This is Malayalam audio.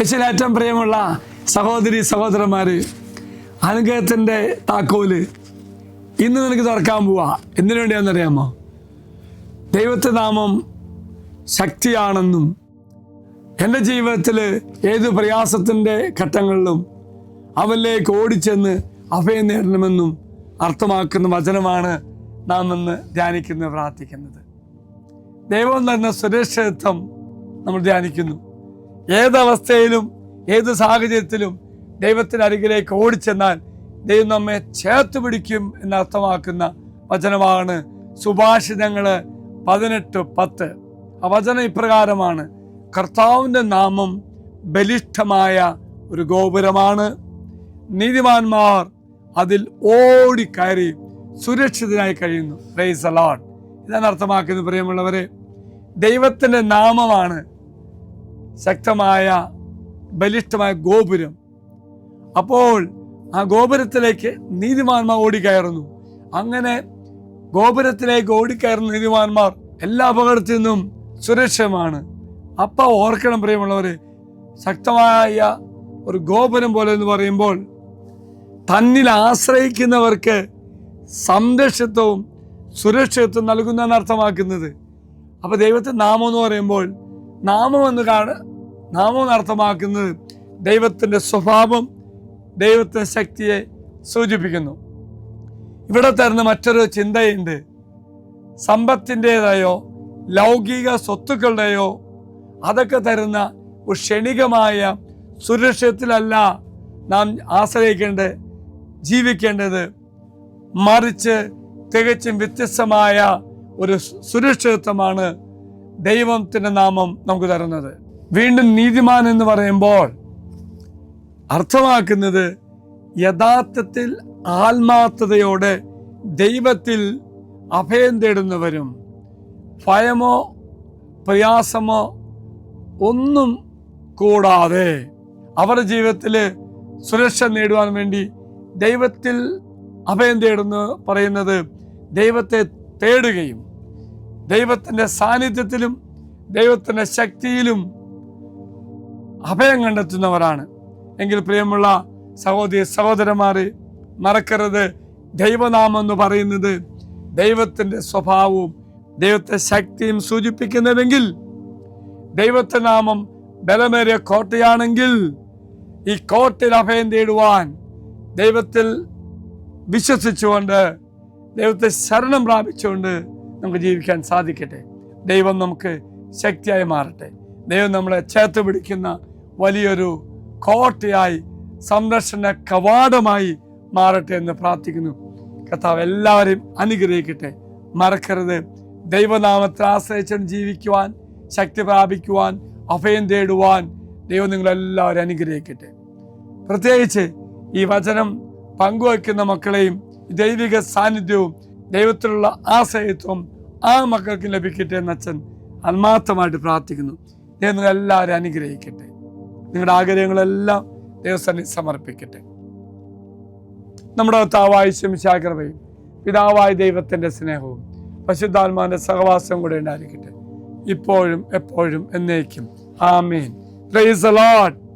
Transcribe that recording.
യേശുലേറ്റം പ്രിയമുള്ള സഹോദരി സഹോദരന്മാർ അനുഗ്രഹത്തിന്റെ താക്കോൽ ഇന്ന് നിനക്ക് തുറക്കാൻ പോവാ. എന്തിനു വേണ്ടിയാണെന്നറിയാമോ ദൈവത്തെ നാമം ശക്തിയാണെന്നും എന്റെ ജീവിതത്തിൽ ഏത് പ്രയാസത്തിന്റെ ഘട്ടങ്ങളിലും അവനിലേക്ക് ഓടിച്ചെന്ന് അഭയം നേടണമെന്നും അർത്ഥമാക്കുന്ന വചനമാണ് നാം ഇന്ന് ധ്യാനിക്കുന്നത് പ്രാർത്ഥിക്കുന്നത്. ദൈവം തന്ന സുരക്ഷിതത്വം നമ്മൾ ധ്യാനിക്കുന്നു. ഏതവസ്ഥയിലും ഏത് സാഹചര്യത്തിലും ദൈവത്തിന് അരികിലേക്ക് ഓടിച്ചെന്നാൽ ദൈവം നമ്മെ ചേർത്ത് പിടിക്കും എന്നർത്ഥമാക്കുന്ന വചനമാണ് സുഭാഷിതങ്ങൾ പതിനെട്ട് പത്ത്. ആ വചനം ഇപ്രകാരമാണ്. കർത്താവിന്റെ നാമം ബലിഷ്ഠമായ ഒരു ഗോപുരമാണ്. നീതിമാന്മാർ അതിൽ ഓടിക്കയറി സുരക്ഷിതനായി കഴിയുന്നു. റേസ് അലോട്ട് ഇതാണ് അർത്ഥമാക്കുന്നത് പ്രിയമുള്ളവരെ. ദൈവത്തിന്റെ നാമമാണ് ശക്തമായ ബലിഷ്ഠമായ ഗോപുരം. അപ്പോൾ ആ ഗോപുരത്തിലേക്ക് നീതിമാന്മാർ ഓടിക്കയറുന്നു. അങ്ങനെ ഗോപുരത്തിലേക്ക് ഓടിക്കയറുന്ന നീതിമാന്മാർ എല്ലാ അപകടത്തിൽ നിന്നും സുരക്ഷമാണ് അപ്പ ഓർക്കണം പ്രിയമുള്ളവരെ ശക്തമായ ഒരു ഗോപുരം പോലെ എന്ന് പറയുമ്പോൾ തന്നിൽ ആശ്രയിക്കുന്നവർക്ക് സംരക്ഷത്വവും സുരക്ഷിതത്വം നൽകുന്നതാണ് അർത്ഥമാക്കുന്നത്. അപ്പൊ ദൈവത്തെ നാമം എന്ന് പറയുമ്പോൾ നാമം എന്ന് കാണ് നാമം അർത്ഥമാക്കുന്നത് ദൈവത്തിന്റെ സ്വഭാവം ദൈവത്തിന്റെ ശക്തിയെ സൂചിപ്പിക്കുന്നു. ഇവിടെ തരുന്ന മറ്റൊരു ചിന്തയുണ്ട്. സമ്പത്തിന്റെതായോ ലൗകിക സ്വത്തുക്കളുടെയോ അതൊക്കെ തരുന്ന ഒരു ക്ഷണികമായ സുരക്ഷിതത്തിലല്ല നാം ആശ്രയിക്കേണ്ടത് ജീവിക്കേണ്ടത്. മറിച്ച് തികച്ചും വ്യത്യസ്തമായ ഒരു സുരക്ഷിതത്വമാണ് ദൈവത്തിന്റെ നാമം നമുക്ക് തരുന്നത്. വീണ്ടും നീതിമാൻ എന്ന് പറയുമ്പോൾ അർത്ഥമാക്കുന്നത് യഥാർത്ഥത്തിൽ ആത്മാർത്ഥതയോടെ ദൈവത്തിൽ അഭയം തേടുന്നവരും ഭയമോ പ്രയാസമോ ഒന്നും കൂടാതെ അവരുടെ ജീവിതത്തിൽ സുരക്ഷ നേടുവാൻ വേണ്ടി ദൈവത്തിൽ അഭയം തേടുന്നു പറയുന്നത് ദൈവത്തെ തേടുകയും ദൈവത്തിന്റെ സാന്നിധ്യത്തിലും ദൈവത്തിന്റെ ശക്തിയിലും അഭയം കണ്ടെത്തുന്നവരാണ്. എങ്കിൽ പ്രിയമുള്ള സഹോദരി സഹോദരന്മാരെ മറക്കരുത്. ദൈവനാമം എന്ന് പറയുന്നത് ദൈവത്തിന്റെ സ്വഭാവവും ദൈവത്തെ ശക്തിയും സൂചിപ്പിക്കുന്നതെങ്കിൽ ദൈവത്തെ നാമം ബലമേറിയ കോട്ടയാണെങ്കിൽ ഈ കോട്ടയിൽ അഭയം തേടുവാൻ ദൈവത്തിൽ വിശ്വസിച്ചുകൊണ്ട് ദൈവത്തെ ശരണം പ്രാപിച്ചുകൊണ്ട് നമുക്ക് ജീവിക്കാൻ സാധിക്കട്ടെ. ദൈവം നമുക്ക് ശക്തിയായി മാറട്ടെ. ദൈവം നമ്മളെ ചേർത്ത് പിടിക്കുന്ന വലിയൊരു കോട്ടയായി സംരക്ഷണ കവാടമായി മാറട്ടെ എന്ന് പ്രാർത്ഥിക്കുന്നു. കർത്താവ് എല്ലാവരെയും അനുഗ്രഹിക്കട്ടെ. മറക്കരുത്. ദൈവനാമത്തെ ആശ്രയിച്ച് ജീവിക്കുവാൻ ശക്തി പ്രാപിക്കുവാൻ അഭയം തേടുവാൻ ദൈവം നിങ്ങളെല്ലാവരും അനുഗ്രഹിക്കട്ടെ. പ്രത്യേകിച്ച് ഈ വചനം പങ്കുവയ്ക്കുന്ന മക്കളെയും ദൈവിക സാന്നിധ്യവും ദൈവത്തിലുള്ള ആശ്രയത്വം ആ മക്കൾക്ക് ലഭിക്കട്ടെ എന്ന് അച്ഛൻ ആത്മാർത്ഥമായിട്ട് പ്രാർത്ഥിക്കുന്നു. ദൈവം നിങ്ങളെല്ലാവരും അനുഗ്രഹിക്കട്ടെ. നിങ്ങളുടെ ആഗ്രഹങ്ങളെല്ലാം ദൈവസന്നി സമർപ്പിക്കട്ടെ. നമ്മുടെ താവായ ശംശാകൃപയും പിതാവായ ദൈവത്തിന്റെ സ്നേഹവും പശുദ്ധാത്മാന്റെ സഹവാസവും കൂടെ ഉണ്ടായിരിക്കട്ടെ. ഇപ്പോഴും എപ്പോഴും എന്നേക്കും. ആമീൻ. Price load